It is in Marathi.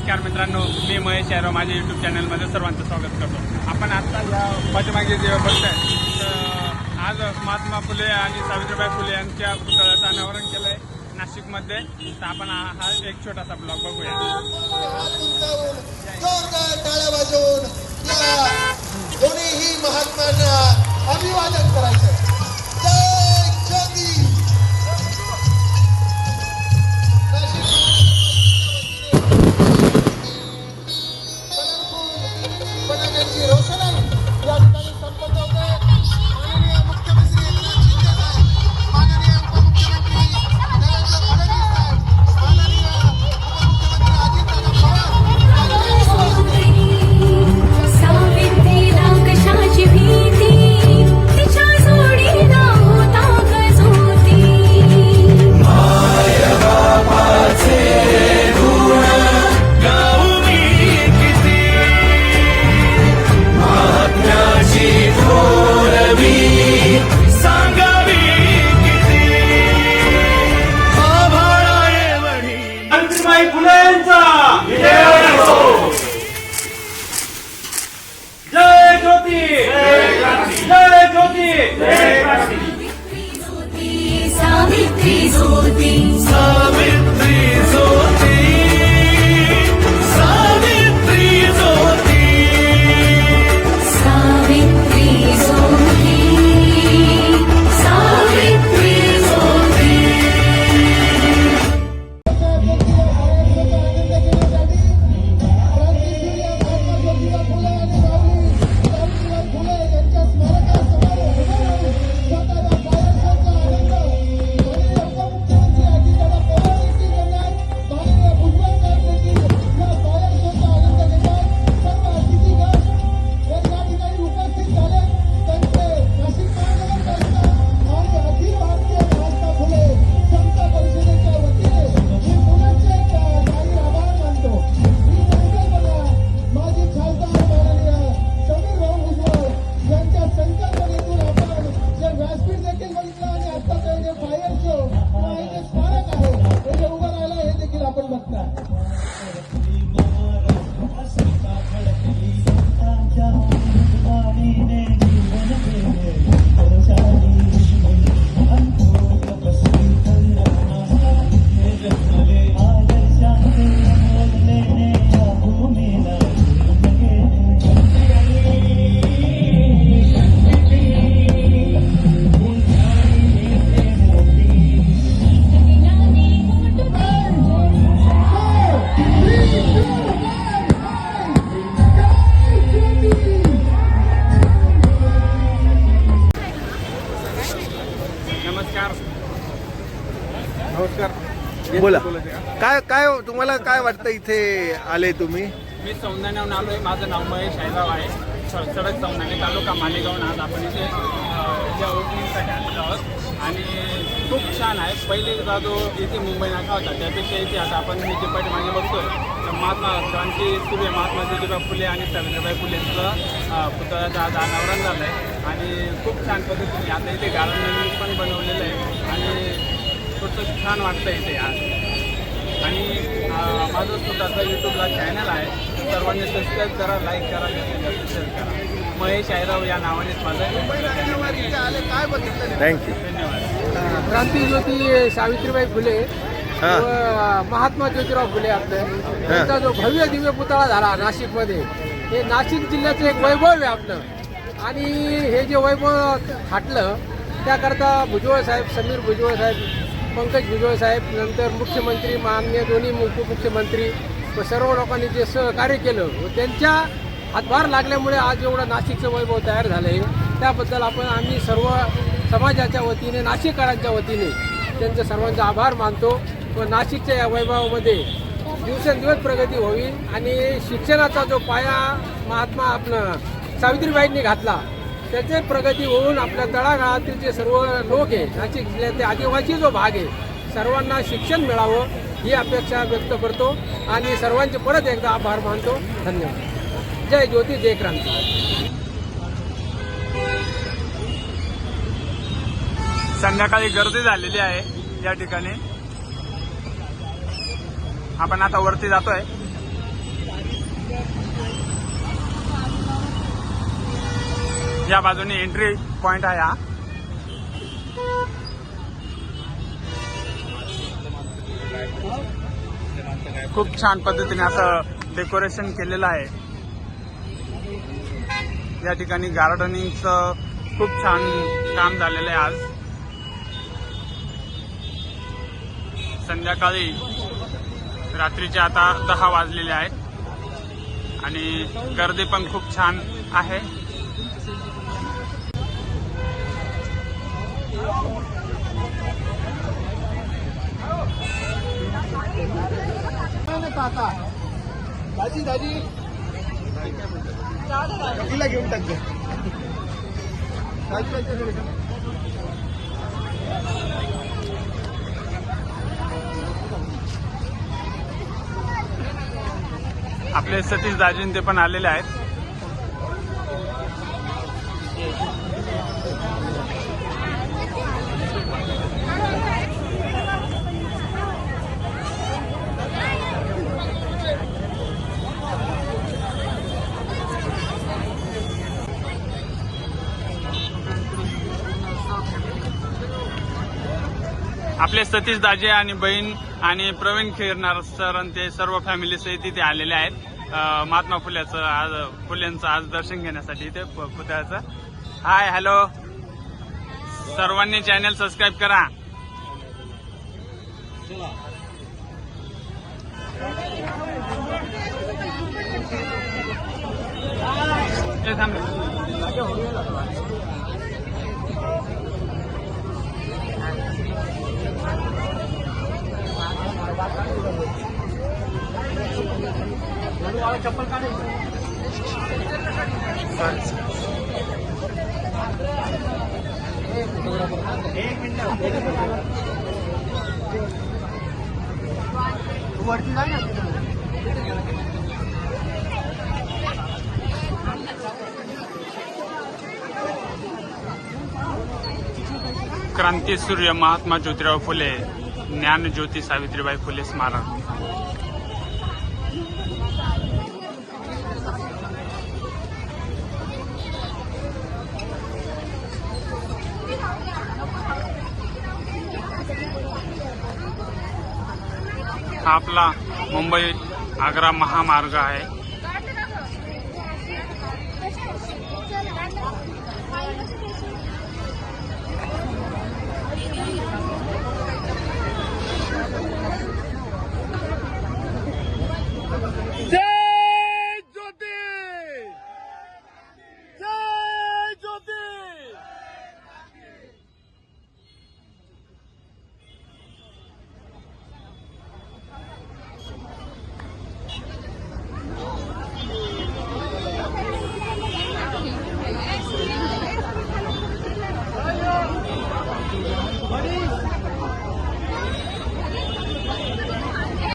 नमस्कार मित्रांनो मी महेश यादव माझ्या युट्यूब चॅनलमध्ये सर्वांचं स्वागत करतो. आपण आत्ता या पाठीमागे जे बघताय तर आज महात्मा फुले आणि सावित्रीबाई फुले यांच्या पुतळ्याचं अनावरण केलं आहे नाशिकमध्ये. तर आपण हा एक छोटासा ब्लॉग बघूया. दोन्हीही महात्म्यांना अभिवादन करायचं नमस्कार. नमस्कार. बोला. काय काय काय काय वाटतं इथे आले तुम्ही? मी सौंदाण्याहून आलो आहे माझं नाव महेश हैदराव आहे. सडक आणि तालुका मालेगावून आज आपण इथे या ओपनिंगसाठी आलेलो आहोत. आणि खूप छान आहे. पहिलेचा जो इथे मुंबई नाका होता. त्यापेक्षा इथे आता आपण हे जे पाठीमागे बघतोय तर महात्मा क्रांती सूर्य महात्मा ज्योतिबा फुले आणि सावित्रीबाई फुलेंचं पुतळ्याचा आज अनावरण झालं आहे आणि खूप छान पद्धतीने आता इथे गार्डन पण बनवलेलं आहे. आणि थोडंसं छान वाटतं इथे आज. आणि माझं स्वतःचा यूट्यूबला चॅनल आहे. सर्वांनी सबस्क्राईब करा लाईक करा शेअर करा. महेश आयराव या नावानेच माझं इथे आले काय बघितलं थँक्यू धन्यवाद क्रांतीज्योती सावित्रीबाई फुले हा. महात्मा ज्योतिराव फुले आपले. त्यांचा जो भव्य दिव्य पुतळा झाला नाशिकमध्ये हे नाशिक जिल्ह्याचं एक वैभव आहे आपलं. आणि हे जे वैभव थाटलं त्याकरता भुजबळ साहेब समीर भुजबळ साहेब पंकज भुजबळ साहेब नंतर मुख्यमंत्री माननीय दोन्ही उपमुख्यमंत्री व सर्व लोकांनी जे सहकार्य केलं व त्यांच्या हातभार लागल्यामुळे आज एवढं नाशिकचं वैभव तयार झालं आहे त्याबद्दल आपण आम्ही सर्व समाजाच्या वतीने नाशिककरांच्या वतीने त्यांचे सर्वांचा आभार मानतो. व नाशिकच्या या वैभवामध्ये दिवसेंदिवस प्रगती व्हावी आणि शिक्षणाचा जो पाया महात्मा आपलं सावित्रीबाईंनी घातला त्याचे प्रगती होऊन आपल्या तळागाळातील जे सर्व लोक आहे नाशिक जिल्ह्यातले आदिवासी जो भाग आहे सर्वांना शिक्षण मिळावं. ही अपेक्षा व्यक्त करतो आणि सर्वांचे परत एकदा आभार मानतो. धन्यवाद. जय ज्योती जय क्रांती. संध्याकाळी गर्दी झालेली आहे या ठिकाणी. आपण आता वरती जातोय. या बाजूनी एंट्री पॉइंट आहे हा. खूप छान पद्धतीने असं डेकोरेशन केलेलं आहे. या ठिकाणी गार्डनिंगचं खूप छान काम झालेलं आहे आज. संध्याकाळी रात्रीचे आता दहा वाजलेले आहेत. आणि गर्दी पण खूप छान आहे. दाजी दाजी. तिला घेऊन टाक आपले सतीश दाजीन ते पण आलेले आहेत. आपले सतीश दाजे आणि बहीण आणि प्रवीण खिरनार सर आणि ते सर्व फॅमिली सहित इथे आलेले आहेत. महात्मा फुल्याचं आज फुल्यांचं आज दर्शन घेण्यासाठी इथे पुतळ्याचं. हाय हॅलो सर्वांनी चॅनल सबस्क्राईब करा. चप्पल का एक ए, क्रांती सूर्य महात्मा ज्योतिराव फुले ज्ञान ज्योती सावित्रीबाई फुले स्मारक. हा आपला मुंबई आग्रा महामार्ग आहे.